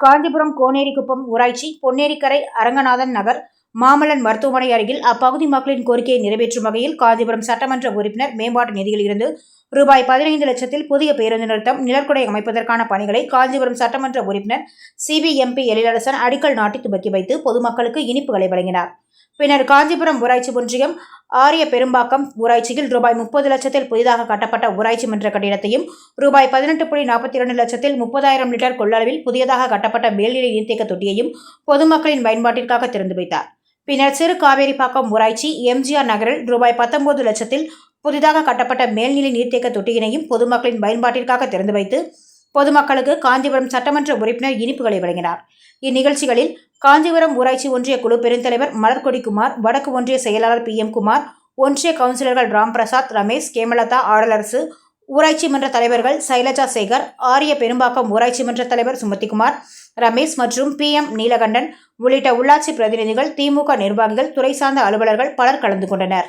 காஞ்சிபுரம் கோனேரிக்குப்பம் ஊராட்சி பொன்னேரிக்கரை அரங்கநாதன் நகர் மாமல்லன் மருத்துவமனை அருகில் அப்பகுதி மக்களின் கோரிக்கையை நிறைவேற்றும் வகையில் காஞ்சிபுரம் சட்டமன்ற உறுப்பினர் மேம்பாட்டு நிதியில் இருந்து ரூபாய் பதினைந்து லட்சத்தில் புதிய பேருந்து நிறுத்தம் நிழற்குடை அமைப்பதற்கான பணிகளை காஞ்சிபுரம் சட்டமன்ற உறுப்பினர் சிபிஎம்பி எழிலரசன் அடிக்கல் நாட்டி துவக்கி வைத்து பொதுமக்களுக்கு இனிப்புகளை வழங்கினார். பின்னர் காஞ்சிபுரம் ஊராட்சி ஒன்றியம் ஆரிய பெரும்பாக்கம் ஊராட்சியில் ரூபாய் முப்பது லட்சத்தில் புதிதாக கட்டப்பட்ட ஊராட்சி மன்ற கட்டிடத்தையும் ரூபாய் பதினெட்டு புள்ளி நாற்பத்தி இரண்டு லட்சத்தில் முப்பதாயிரம் லிட்டர் கொள்ளளவில் புதியதாக கட்டப்பட்ட மேல்நிலை நீர்த்தேக்க தொட்டியையும் பொதுமக்களின் பயன்பாட்டிற்காக திறந்து வைத்தார். பின்னர் சிறு காவேரிப்பாக்கம் ஊராட்சி எம்ஜிஆர் நகரில் ரூபாய் பத்தொன்பது லட்சத்தில் புதிதாக கட்டப்பட்ட மேல்நிலை நீர்த்தேக்க தொட்டியினையும் பொதுமக்களின் பயன்பாட்டிற்காக திறந்து வைத்து பொதுமக்களுக்கு காஞ்சிபுரம் சட்டமன்ற உறுப்பினர் இனிப்புகளை வழங்கினார். இந்நிகழ்ச்சிகளில் காஞ்சிபுரம் ஊராட்சி ஒன்றிய குழு பெருந்தலைவர் மலர்கொடி குமார் வடக்கு ஒன்றிய செயலாளர் பி. எம். குமார் ஒன்றிய கவுன்சிலர்கள் ராம் பிரசாத் ரமேஷ் கேமலதா ஆடலரசு ஊராட்சி மன்ற தலைவர்கள் சைலஜா சேகர் ஆரிய பெரும்பாக்கம் ஊராட்சி மன்ற தலைவர் சுமதிக்குமார் ரமேஷ் மற்றும் பி. எம். நீலகண்டன் உள்ளிட்ட உள்ளாட்சி பிரதிநிதிகள் திமுக நிர்வாகிகள் துறை சார்ந்த அலுவலர்கள் பலர் கலந்து கொண்டனர்.